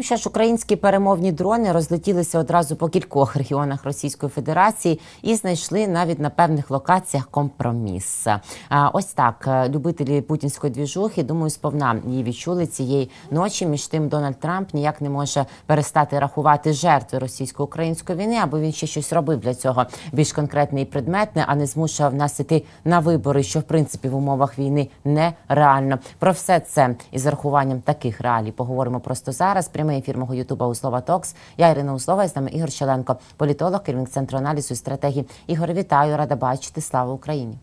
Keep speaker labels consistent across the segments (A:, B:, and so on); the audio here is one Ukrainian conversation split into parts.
A: Ну що ж, українські перемовні дрони розлетілися одразу по кількох регіонах Російської Федерації і знайшли навіть на певних локаціях компроміс. А, Ось так е, любителі путінської двіжухи, думаю, сповна її відчули цієї ночі. Між тим Дональд Трамп ніяк не може перестати рахувати жертви російсько-української війни, аби він ще щось робив для цього більш конкретне і предметне, а не змушував нас іти на вибори, що в принципі в умовах війни нереально. Про все це із зарахуванням таких реалій поговоримо просто зараз. Прямий ефір мого Ютуба Услова Токс. Я Ірина Услова і з нами Ігор Щеленко, політолог, керівник центру аналізу і стратегії. Ігор, вітаю, рада бачити. Слава Україні.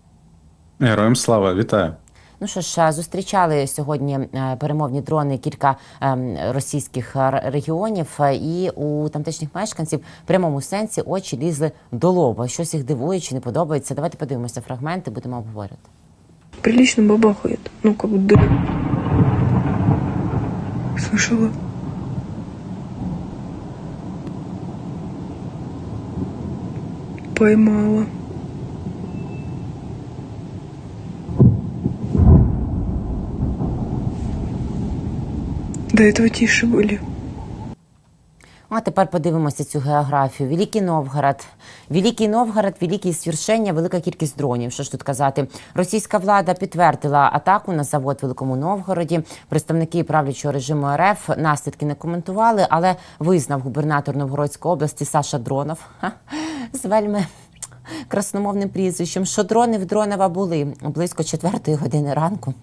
B: Героям слава, вітаю.
A: Ну що ж, зустрічали сьогодні е, перемовні дрони кілька ем, російських регіонів, е, і у тамтешніх мешканців в прямому сенсі очі лізли до лоба. Щось їх дивує чи не подобається. Давайте подивимося фрагменти, будемо обговорювати.
C: прилично бабахает. Ну, как бы да. Слышала? Поймала. До этого тише были.
A: Ну, А тепер подивимося цю географію. Великий Новгород. Великий Новгород, великі свершення, велика кількість дронів. Що ж тут казати? Російська влада підтвердила атаку на завод в Великому Новгороді. Представники правлячого режиму РФ наслідки не коментували, але визнав губернатор Новгородської області Саша Дронов ха, з вельми красномовним прізвищем, що дрони в Дронова були близько четвертої години ранку.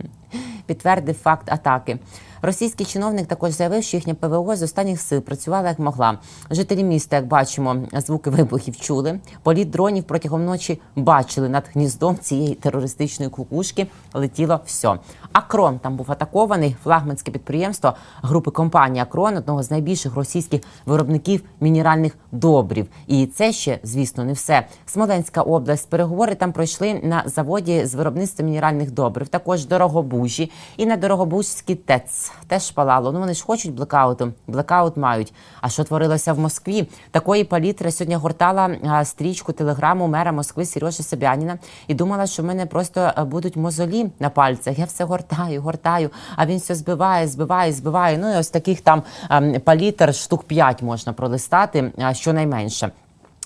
A: Підтвердив факт атаки. Російський чиновник також заявив, що їхня ПВО з останніх сил працювала як могла. Жителі міста, як бачимо, звуки вибухів чули. Політ дронів протягом ночі бачили над гніздом цієї терористичної кукушки. Летіло все. Акрон там був атакований. Флагманське підприємство групи компанії Акрон, одного з найбільших російських виробників мінеральних добрів. І це ще, звісно, не все. Смоленська область. Переговори там пройшли на заводі з виробництва мінеральних добрив. Також дорогобужі і на дорогобужський ТЕЦ теж палало. Ну вони ж хочуть блекауту. Блекаут мають. А що творилося в Москві? Такої палітри сьогодні гортала стрічку телеграму мера Москви Сережа Собяніна і думала, що в мене просто будуть мозолі на пальцях. Я все гортаю, гортаю. А він все збиває, збиває, збиває. Ну і ось таких там ем, палітр штук 5 можна пролистати, щонайменше.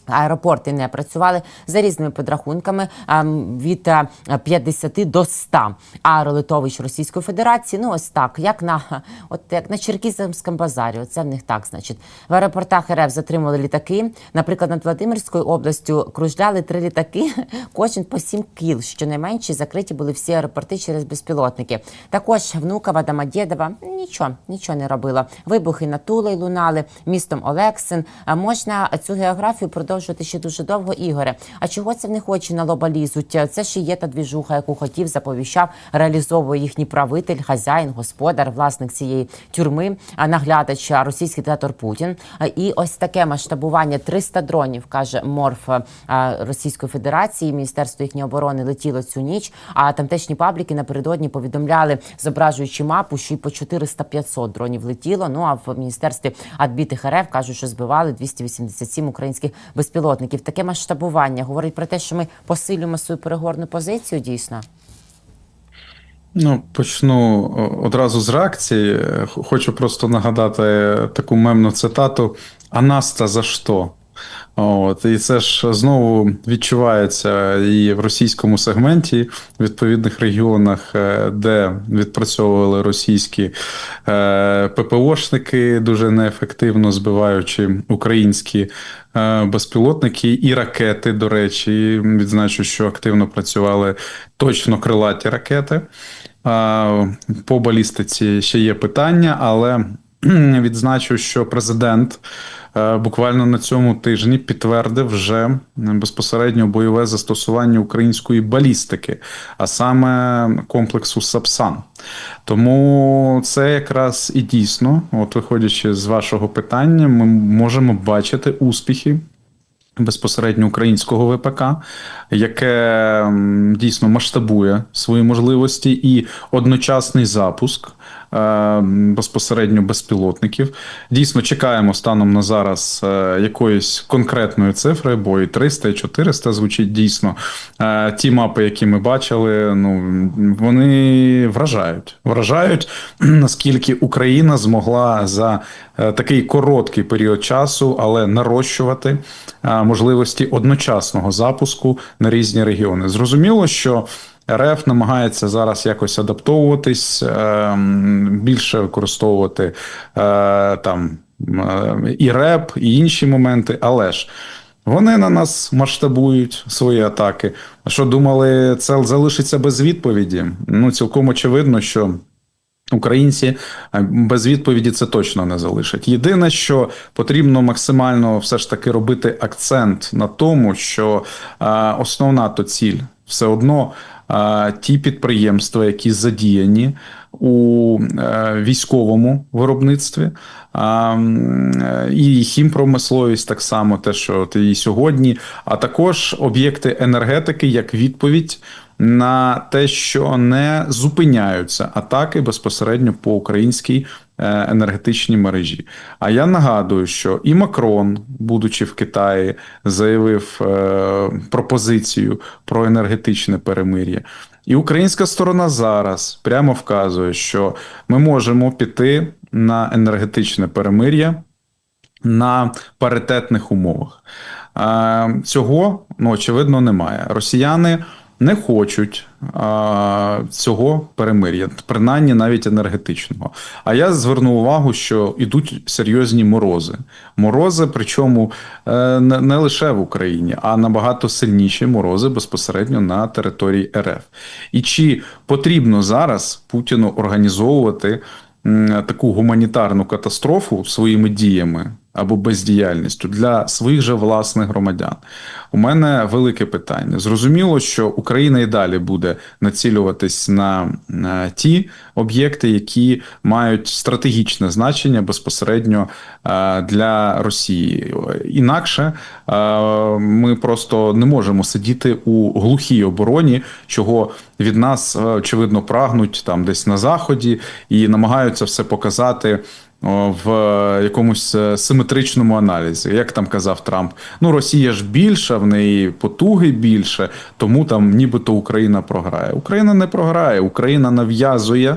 A: Аеропорти не працювали за різними підрахунками ем, від е, 50 до 100 аеролитовищ Російської Федерації. Ну ось так, як на от як на Черкізовському базарі. Оце в них так, значить. В аеропортах РФ затримали літаки. Наприклад, над Владимирською областю кружляли три літаки, кожен по 7 кіл. Щонайменше закриті були всі аеропорти через безпілотники. Також Внукова, Домодєдова нічого, нічого не робила. Вибухи на Тулей лунали містом Олексин. А можна цю географію продовжувати ще дуже довго, Ігоре. А чого це в них очі на лоба лізуть? Це ще є та двіжуха, яку хотів, заповіщав, реалізовує їхній правитель, хазяїн, господар, власник цієї тюрми, наглядач, російський диктатор Путін. І ось таке масштабування 300 дронів, каже Морф Російської Федерації. Міністерство їхньої оборони летіло цю ніч. А тамтешні пабліки напередодні повідомляли, зображуючи мапу, що й по 400-500 дронів летіло. Ну а в міністерстві адбітих РФ кажуть, що збивали 287 українських безпілотників. Таке масштабування говорить про те, що ми посилюємо свою переговорну позицію. Дійсно.
B: Ну, почну одразу з реакції. Е, Хочу просто нагадати таку мемну цитату: А нас-то за що? От, і це ж знову відчувається і в російському сегменті, в відповідних регіонах, е, де відпрацьовували російські е, ППОшники, дуже неефективно збиваючи українські е, безпілотники і ракети. До речі, відзначу, що активно працювали точно крилаті ракети. По балістиці ще є питання, але відзначу, що президент буквально на цьому тижні підтвердив вже безпосередньо бойове застосування української балістики, а саме комплексу Сапсан. Тому це якраз і дійсно, от виходячи з вашого питання, ми можемо бачити успіхи безпосередньо українського ВПК, яке дійсно масштабує свої можливості, і одночасний запуск е, безпосередньо безпілотників. Дійсно, чекаємо станом на зараз е, якоїсь конкретної цифри, бо і 300, і 400 звучить дійсно. Е, Ті мапи, які ми бачили, ну вони вражають. Вражають, наскільки Україна змогла за е, такий короткий період часу, але нарощувати е, можливості одночасного запуску на різні регіони. Зрозуміло, що РФ намагається зараз якось адаптовуватись, е, більше використовувати е, там е, і РЕП, і інші моменти, але ж. Вони на нас масштабують свої атаки. А що думали, це залишиться без відповіді? Ну, цілком очевидно, що Українці е, без відповіді це точно не залишать. Єдине, що потрібно максимально все ж таки робити акцент на тому, що основна то ціль все одно е, ті підприємства, які задіяні у е, військовому виробництві, е, і хімпромисловість так само, те, що і сьогодні, а також об'єкти енергетики як відповідь на те, що не зупиняються атаки безпосередньо по українській е, енергетичній мережі. А я нагадую, що і Макрон, будучи в Китаї, заявив е, пропозицію про енергетичне перемир'я. І українська сторона зараз прямо вказує, що ми можемо піти на енергетичне перемир'я на паритетних умовах. Е, Цього ну, очевидно немає. Росіяни не хочуть цього перемир'я, принаймні навіть енергетичного. А я зверну увагу, що йдуть серйозні морози. Морози, причому е, не лише в Україні, а набагато сильніші морози безпосередньо на території РФ. І чи потрібно зараз Путіну організовувати таку гуманітарну катастрофу своїми діями або бездіяльністю для своїх же власних громадян? У мене велике питання. Зрозуміло, що Україна і далі буде націлюватись на, ті об'єкти, які мають стратегічне значення безпосередньо е, для Росії. Інакше е, ми просто не можемо сидіти у глухій обороні, чого від нас е, очевидно прагнуть там десь на заході і намагаються все показати. В якомусь е, симетричному аналізі, як там казав Трамп, ну Росія ж більша, в неї потуги більше, тому там нібито Україна програє. Україна не програє, Україна нав'язує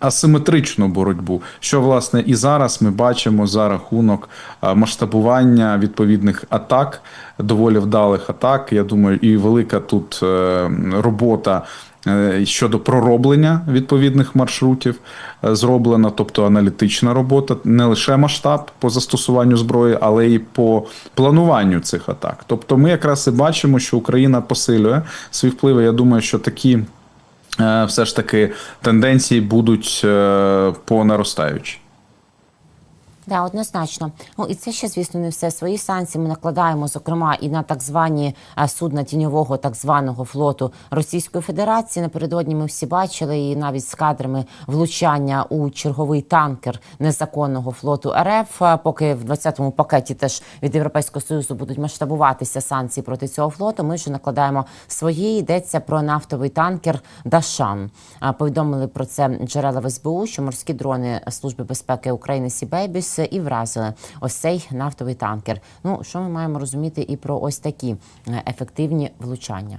B: асиметричну боротьбу, що власне і зараз ми бачимо за рахунок масштабування відповідних атак, доволі вдалих атак. Я думаю, і велика тут е, робота. Е, Щодо пророблення відповідних маршрутів е, зроблена, тобто аналітична робота, не лише масштаб по застосуванню зброї, але й по плануванню цих атак. Тобто, ми якраз і бачимо, що Україна посилює свій вплив. Я думаю, що такі е, все ж таки тенденції будуть по наростаючій.
A: Да, однозначно. Ну і це ще, звісно, не все. Свої санкції ми накладаємо, зокрема, і на так звані е, судна тіньового так званого флоту Російської Федерації. Напередодні ми всі бачили і навіть з кадрами влучання у черговий танкер незаконного флоту РФ. Поки в 20-му пакеті теж від Європейського союзу будуть масштабуватися санкції проти цього флоту. Ми вже накладаємо свої. Йдеться про нафтовий танкер Дашан. Повідомили про це джерела в СБУ, що морські дрони Служби безпеки України Сібейбіс і вразили ось цей нафтовий танкер. Ну що ми маємо розуміти і про ось такі е, ефективні влучання?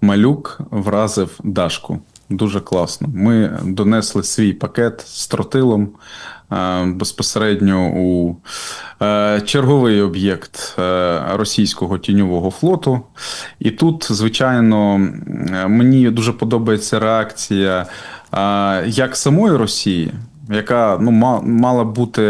B: Малюк вразив Дашку. Дуже класно. Ми донесли свій пакет з тротилом е, безпосередньо у е, черговий об'єкт е, російського тіньового флоту. І тут, звичайно, мені дуже подобається реакція е, як самої Росії. Яка ну мала бути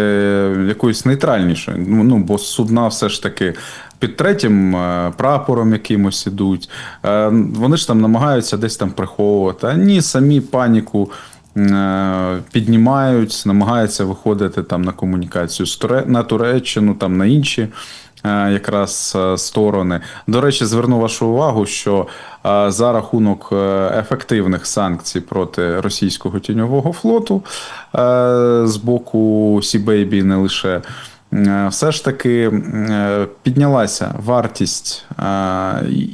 B: якоюсь нейтральнішою. Ну, ну бо судна все ж таки під третім е, прапором якимось ідуть. Е, Вони ж там намагаються десь там приховувати. А ні, самі паніку е, піднімають, намагаються виходити там на комунікацію на Туреччину, там на інші. Якраз сторони. До речі, зверну вашу увагу, що за рахунок е, ефективних санкцій проти російського тіньового флоту е, з боку Сібейбі не лише е, все ж таки піднялася вартість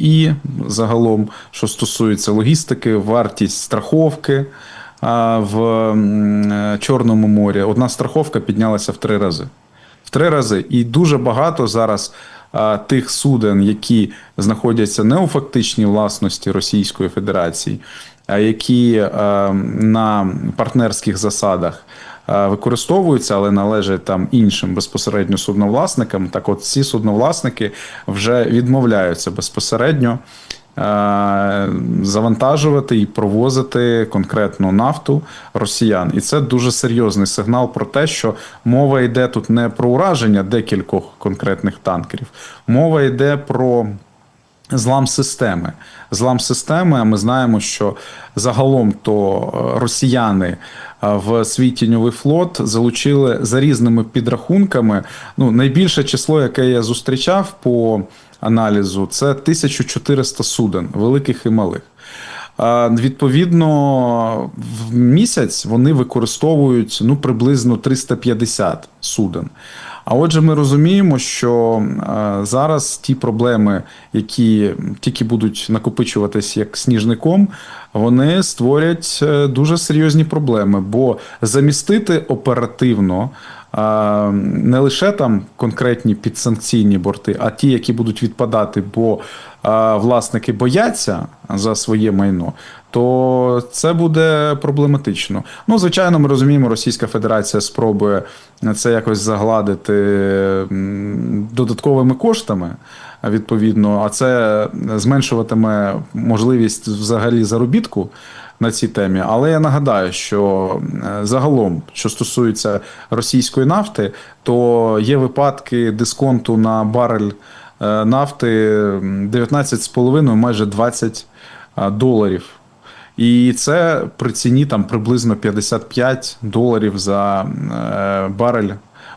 B: і загалом, що стосується логістики, вартість страховки. в Чорному морі, одна страховка піднялася в три рази. В три рази. І дуже багато зараз тих суден, які знаходяться не у фактичній власності Російської Федерації, а які е, на партнерських засадах е, використовуються, але належать там іншим безпосередньо судновласникам. Так, от ці судновласники вже відмовляються безпосередньо завантажувати і провозити конкретну нафту росіян. І це дуже серйозний сигнал про те, що мова йде тут не про ураження декількох конкретних танкерів, мова йде про. Злам системи. Злам системи, а ми знаємо, що загалом то е, росіяни е, в свій тіньовий флот залучили за різними підрахунками. Ну, найбільше число, яке я зустрічав по аналізу, це 1400 суден, великих і малих. Відповідно, в місяць вони використовують ну, приблизно 350 суден. А отже, ми розуміємо, що зараз ті проблеми, які тільки будуть накопичуватись як сніжником, вони створять е, дуже серйозні проблеми, бо замістити оперативно не лише там конкретні підсанкційні борти, а ті, які будуть відпадати, бо власники бояться за своє майно. То це буде проблематично. Ну, звичайно, ми розуміємо, Російська Федерація спробує це якось загладити додатковими коштами. Відповідно, а це зменшуватиме можливість взагалі заробітку на цій темі. Але я нагадаю, що е, загалом, що стосується російської нафти, то є випадки дисконту на барель е, нафти 19,5, майже 20 е, доларів. І це при ціні там приблизно 55 доларів за барель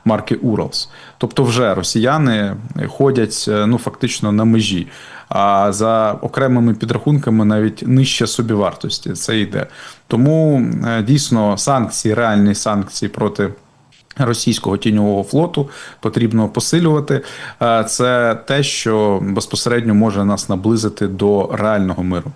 B: марки Уралс. Тобто, вже росіяни ходять ну фактично на межі. А за окремими підрахунками навіть нижче собівартості це йде. Тому е, дійсно санкції, реальні санкції проти. Російського тіньового флоту потрібно посилювати. Е, Це те, що безпосередньо може нас наблизити до реального миру.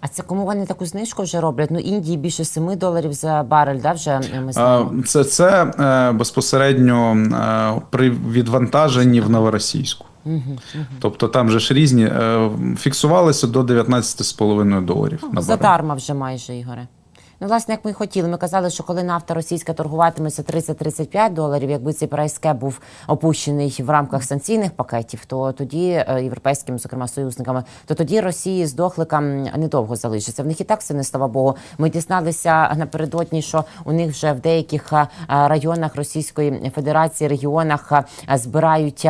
A: А це кому вони таку знижку вже роблять? Ну, Індії більше 7 доларів за барель, да, вже ми знаємо.
B: Це, це е, безпосередньо е, при відвантаженні в Новоросійську. Тобто там же ж різні е, фіксувалися до 19,5 доларів барель.
A: Задарма вже майже, Ігоре. Ну, власне, як ми хотіли. Ми казали, що коли нафта російська торгуватиметься 30-35 доларів, якби цей прайскеп був опущений в рамках санкційних пакетів, то тоді е, європейськими, зокрема союзниками, то тоді Росії з дохликам недовго залишиться. В них і так все не слава Богу. Ми дізналися напередодні, що у них вже в деяких е, районах Російської Федерації, регіонах е, збирають,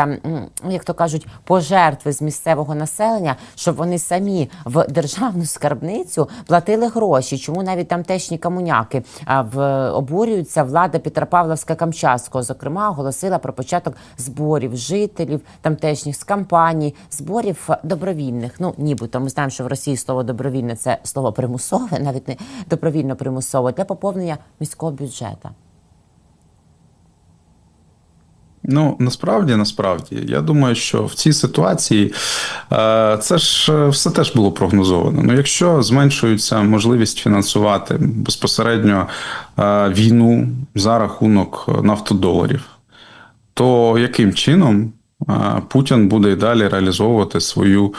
A: як то кажуть, пожертви з місцевого населення, щоб вони самі в державну скарбницю платили гроші. Чому навіть тамтешні комуняки а, в обурюються? Влада Петропавловська Камчатського, зокрема, оголосила про початок зборів жителів тамтешніх з кампаній, зборів добровільних. Ну нібито ми знаємо, що в Росії слово добровільне це слово примусове, навіть не добровільно примусове для поповнення міського бюджету.
B: Ну насправді, насправді, я думаю, що в цій ситуації е, це ж е, все теж було прогнозовано. Ну, якщо зменшується можливість фінансувати безпосередньо е, війну за рахунок нафтодоларів, то яким чином Путін буде і далі реалізовувати свою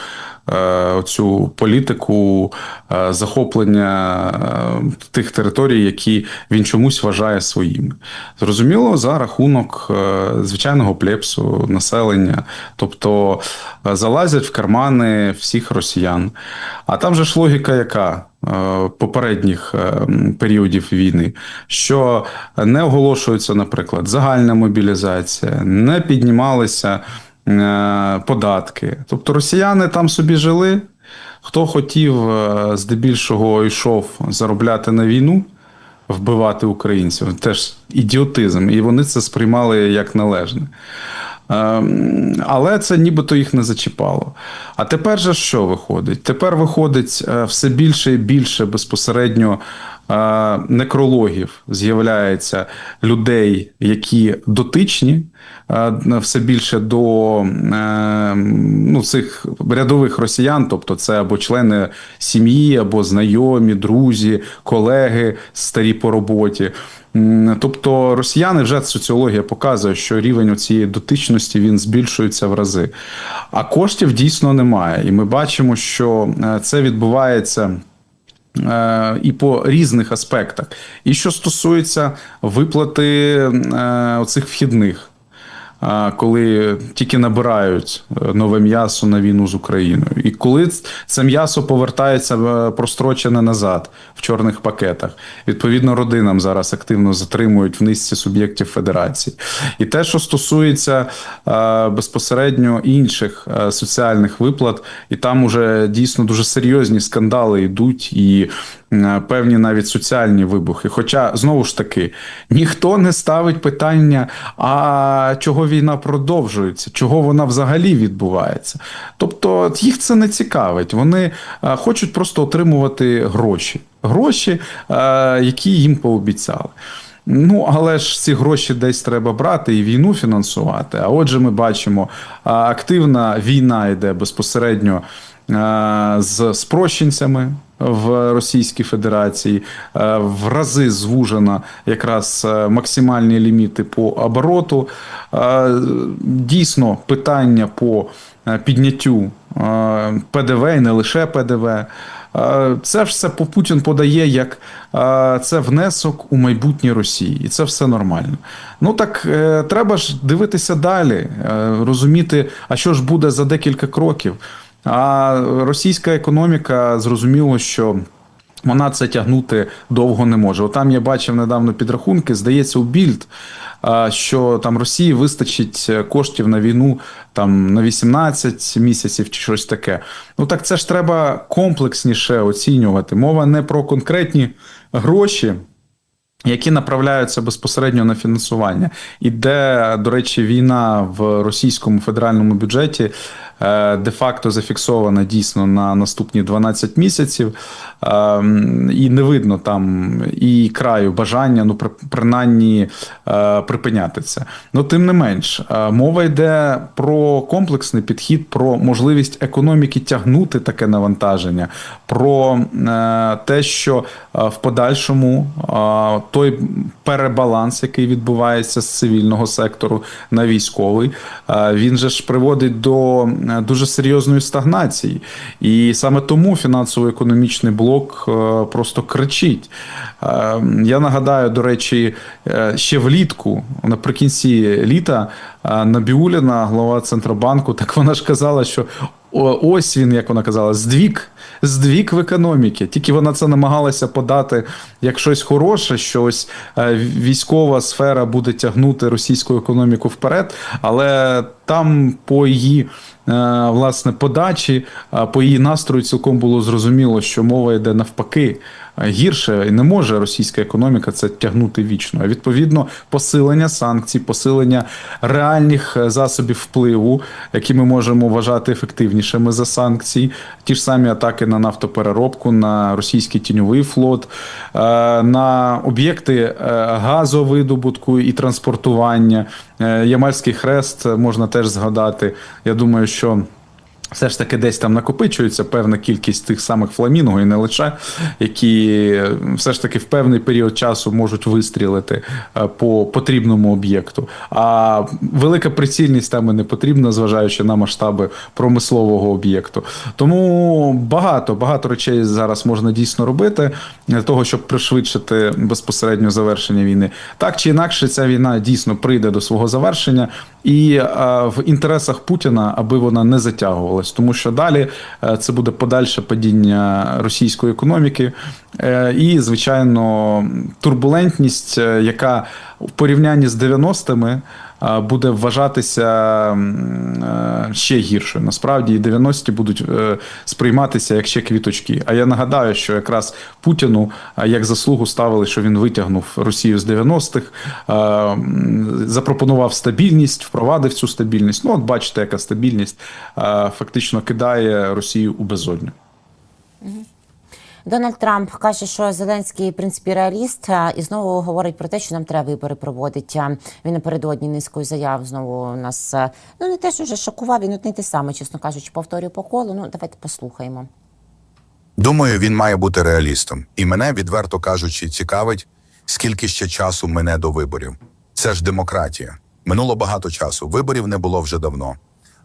B: цю політику е, захоплення е, тих територій, які він чомусь вважає своїми? Зрозуміло, за рахунок е, звичайного плепсу населення, тобто е, залазять в кармани всіх росіян. А там же ж логіка яка? е, Попередніх е, періодів війни, що не оголошується, наприклад, загальна мобілізація, не піднімалися е, податки. Тобто росіяни там собі жили. Хто хотів, е, здебільшого йшов заробляти на війну, вбивати українців, теж ідіотизм, і вони це сприймали як належне. Ем, Але це нібито їх не зачіпало. А тепер же що виходить? Тепер виходить е, все більше і більше безпосередньо е, некрологів з'являється людей, які дотичні все більше до е, ну, цих рядових росіян, тобто це або члени сім'ї, або знайомі, друзі, колеги старі по роботі. Тобто росіяни вже соціологія показує, що рівень цієї дотичності він збільшується в рази. А коштів дійсно немає. І ми бачимо, що е, це відбувається. Е, І по різних аспектах. І що стосується виплати цих оцих вхідних, е, коли тільки набирають е, нове м'ясо на війну з Україною, і коли це м'ясо повертається е, прострочене назад в чорних пакетах, відповідно, родинам зараз активно затримують в низці суб'єктів федерації. І те, що стосується е, безпосередньо інших соціальних виплат, і там уже дійсно дуже серйозні скандали йдуть і певні навіть соціальні вибухи. Хоча знову ж таки ніхто не ставить питання, а чого війна продовжується, чого вона взагалі відбувається. Тобто їх це не цікавить. Вони е, хочуть просто отримувати гроші, гроші, е, які їм пообіцяли. Ну, але ж ці гроші десь треба брати і війну фінансувати. А отже, ми бачимо, активна війна йде безпосередньо з спрощенцями в Російській Федерації, в рази звужено якраз е, максимальні ліміти по обороту. Дійсно, питання по е, підняттю е, ПДВ і не лише ПДВ. Е, Це все Путін подає як е, це внесок у майбутнє Росії, і це все нормально. Ну так е, треба ж дивитися далі, е, розуміти, а що ж буде за декілька кроків. А російська економіка зрозуміло, що. Вона це тягнути довго не може. Отам я бачив недавно підрахунки. Здається, у Більд, що там Росії вистачить е, коштів на війну там на 18 місяців чи щось таке. Ну так це ж треба комплексніше оцінювати. Мова не про конкретні гроші. Які направляються безпосередньо на фінансування, і де, до речі, війна в російському федеральному бюджеті де-факто зафіксована дійсно на наступні 12 місяців, е, і не видно там і краю бажання, ну при- принаймні е, припиняти це. Ну тим не менш, е, мова йде про комплексний підхід, про можливість економіки тягнути таке навантаження, про е, те, що е, в подальшому е, той перебаланс, який відбувається з цивільного сектору на військовий, е, він же ж приводить до е, дуже серйозної стагнації. І саме тому фінансово-економічний блок е, просто кричить. Е, Я нагадаю, до речі, е, ще влітку, наприкінці літа, е, Набіуліна, глава Центробанку, так вона ж казала, що ось він, як вона казала, здвік, здвік в економіки. Тільки вона це намагалася подати як щось хороше, що ось е, військова сфера буде тягнути російську економіку вперед, але там по її е, власне подачі, е, по її настрою цілком було зрозуміло, що мова йде навпаки. Гірше не може російська економіка це тягнути вічно. А відповідно, посилення санкцій, посилення реальних е, засобів впливу, які ми можемо вважати ефективнішими за санкції, ті ж самі атаки на нафтопереробку, на російський тіньовий флот, е, на об'єкти е, газовидобутку і транспортування. Ямальський хрест можна теж згадати. Я думаю, що. Все ж таки десь там накопичується певна кількість тих самих фламінго і не лише, які е, все ж таки в певний період часу можуть вистрілити е, по потрібному об'єкту. А велика прицільність там і не потрібна, зважаючи на масштаби промислового об'єкту. Тому багато багато речей зараз можна дійсно робити для того, щоб пришвидшити безпосередньо завершення війни. Так чи інакше, ця війна дійсно прийде до свого завершення, і е, в інтересах Путіна, аби вона не затягувалась, тому що далі е, це буде подальше падіння російської економіки, е, і звичайно турбулентність, яка в порівнянні з 90-ми е, буде вважатися е, ще гіршою. Насправді, і 90-ті будуть е, сприйматися як ще квіточки. А я нагадаю, що якраз Путіну е, як заслугу ставили, що він витягнув Росію з 90-х, е, запропонував стабільність, впровадив цю стабільність. Ну, от бачите, яка стабільність е, фактично кидає Росію у безодню.
A: Дональд Трамп каже, що Зеленський в принципі реаліст, і знову говорить про те, що нам треба вибори проводити. Він напередодні низкою заяв знову нас ну не те, що вже шокував. Він й те саме, чесно кажучи, повторюю по колу. Ну давайте послухаємо.
D: Думаю, він має бути реалістом. І мене, відверто кажучи, цікавить, скільки ще часу мине до виборів. Це ж демократія. Минуло багато часу. Виборів не було вже давно.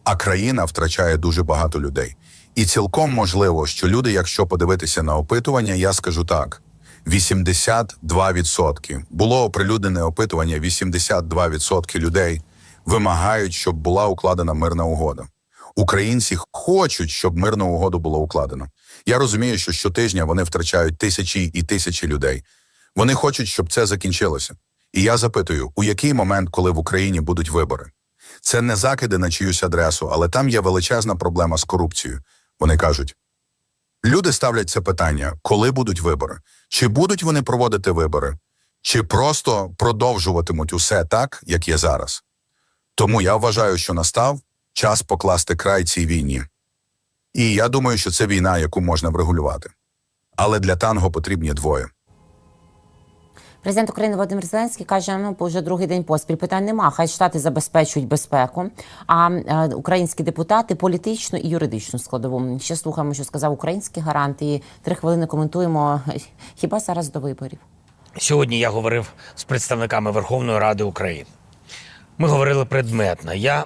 D: А країна втрачає дуже багато людей. І цілком можливо, що люди, якщо подивитися на опитування, я скажу так: 82% було оприлюднене опитування. 82% людей вимагають, щоб була укладена мирна угода. Українці хочуть, щоб мирну угоду було укладено. Я розумію, що щотижня вони втрачають тисячі і тисячі людей. Вони хочуть, щоб це закінчилося. І я запитую, у який момент, коли в Україні будуть вибори? Це не закиди на чиюсь адресу, але там є величезна проблема з корупцією. Вони кажуть: люди ставлять це питання, коли будуть вибори? Чи будуть вони проводити вибори, чи просто продовжуватимуть усе так, як є зараз? Тому я вважаю, що настав час покласти край цій війні. І я думаю, що це війна, яку можна врегулювати. Але для танго потрібні двоє.
A: Президент України Володимир Зеленський каже: ну вже другий день поспіль питань нема. Хай штати забезпечують безпеку. А е, українські депутати політичну і юридичну складову. Ще слухаємо, що сказав український гарант, і три хвилини коментуємо. Хіба зараз до виборів?
E: Сьогодні я говорив з представниками Верховної Ради України. Ми говорили предметно. Я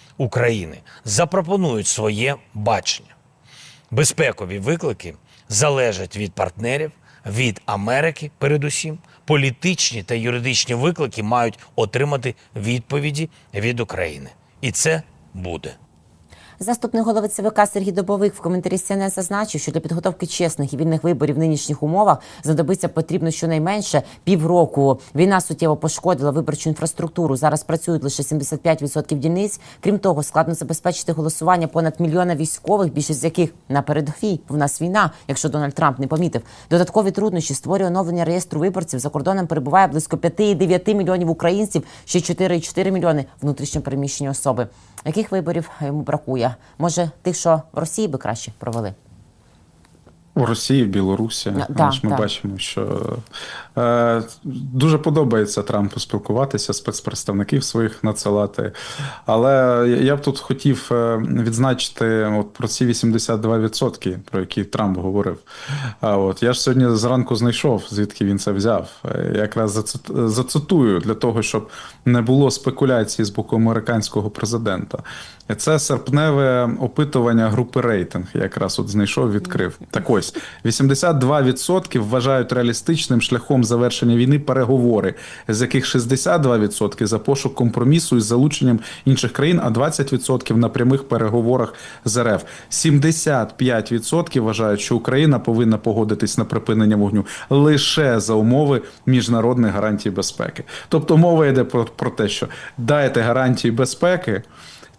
E: України запропонують своє бачення. Безпекові виклики залежать від партнерів, від Америки, передусім. Політичні та юридичні виклики мають отримати відповіді від України. І це буде.
A: Заступник голови ЦВК Сергій Добовик в коментарі СНС зазначив, що для підготовки чесних і вільних виборів в нинішніх умовах знадобиться потрібно щонайменше півроку. Війна суттєво пошкодила виборчу інфраструктуру. Зараз працюють лише 75% дільниць. Крім того, складно забезпечити голосування понад мільйона військових, більшість з яких на передовій. В нас війна, якщо Дональд Трамп не помітив. Додаткові труднощі створює оновлення реєстру виборців. За кордоном перебуває близько 5,9 мільйонів українців, ще 4,4 мільйони внутрішньо переміщені особи. Яких виборів йому бракує? Може, тих, що в Росії би краще провели?
B: У Росії, Білорусі,
A: Ну, да,
B: ми
A: да.
B: бачимо, що е, дуже подобається Трампу спілкуватися, спецпредставників своїх надсилати. Але я б тут хотів е, відзначити от про ці 82%, про які Трамп говорив. А от я ж сьогодні зранку знайшов, звідки він це взяв. Е, Якраз зацит- зацитую для того, щоб не було спекуляцій з боку американського президента. Це серпневе опитування групи рейтинг. Якраз от знайшов, відкрив. Так ось 82% вважають реалістичним шляхом завершення війни переговори, з яких 62% за пошук компромісу із залученням інших країн, а 20% на прямих переговорах з РФ. 75% вважають, що Україна повинна погодитись на припинення вогню лише за умови міжнародних гарантій безпеки. Тобто мова йде про, про те, що дайте гарантії безпеки.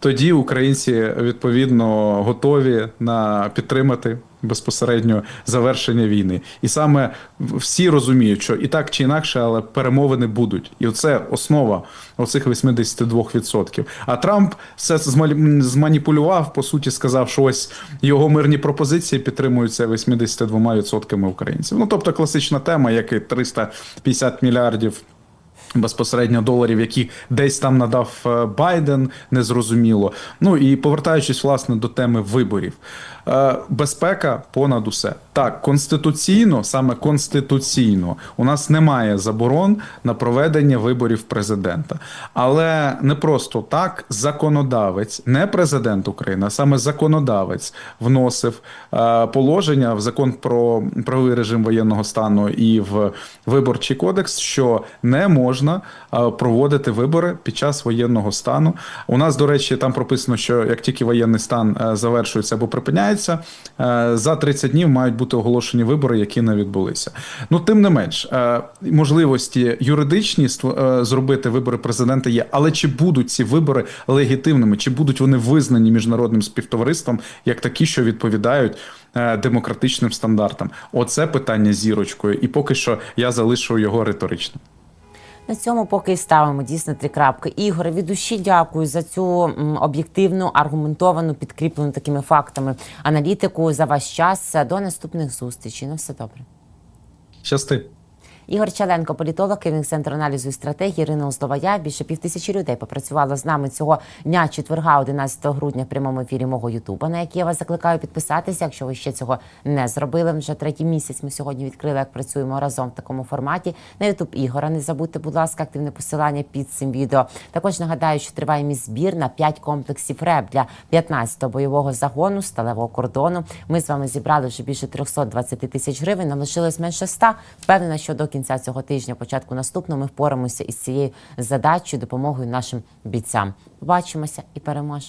B: Тоді українці відповідно готові на підтримати безпосередньо завершення війни. І саме всі розуміють, що і так чи інакше, але перемовини будуть. І це основа оцих 82%. А Трамп все зманіпулював, по суті, сказав, що ось його мирні пропозиції підтримуються 82% українців. Ну тобто класична тема, як і 350 мільярдів безпосередньо доларів, які десь там надав е, Байден, незрозуміло. Ну і повертаючись власне до теми виборів. Е, Безпека понад усе. Так, конституційно, саме конституційно, у нас немає заборон на проведення виборів президента. Але не просто так, законодавець, не президент України, а саме законодавець вносив е, положення в закон про правовий режим воєнного стану і в виборчий кодекс, що не можна е, проводити вибори під час воєнного стану. У нас, до речі, там прописано, що як тільки воєнний стан завершується або припиняється, е, за 30 днів мають бути оголошені вибори, які не відбулися. Ну, тим не менш, е, можливості юридичні е, зробити вибори президента є, але чи будуть ці вибори легітимними, чи будуть вони визнані міжнародним співтовариством як такі, що відповідають демократичним стандартам? Оце питання зірочкою, і поки що я залишу його риторичним.
A: На цьому поки ставимо дійсно три крапки. Ігоре, від душі дякую за цю об'єктивну, аргументовану, підкріплену такими фактами аналітику за ваш час. До наступних зустрічей. На все добре.
B: Щасти.
A: Ігор Чаленко, політолог, керівник центру аналізу і стратегії, Ірина Оздовая. Більше півтисячі людей попрацювало з нами цього дня четверга, 11 грудня, в прямому ефірі мого Ютуба, на який я вас закликаю підписатися, якщо ви ще цього не зробили. Вже третій місяць ми сьогодні відкрили, як працюємо разом в такому форматі. На Ютуб Ігора. Не забудьте, будь ласка, активне посилання під цим відео. Також нагадаю, що триває мій збір на 5 комплексів РЕП для 15-го бойового загону сталевого кордону. Ми з вами зібрали вже більше 320 тисяч гривень. Нам лишилось менше 100. Впевнена, що до кінця цього тижня, початку наступного, ми впораємося із цією задачею допомогою нашим бійцям. Побачимося і переможемо.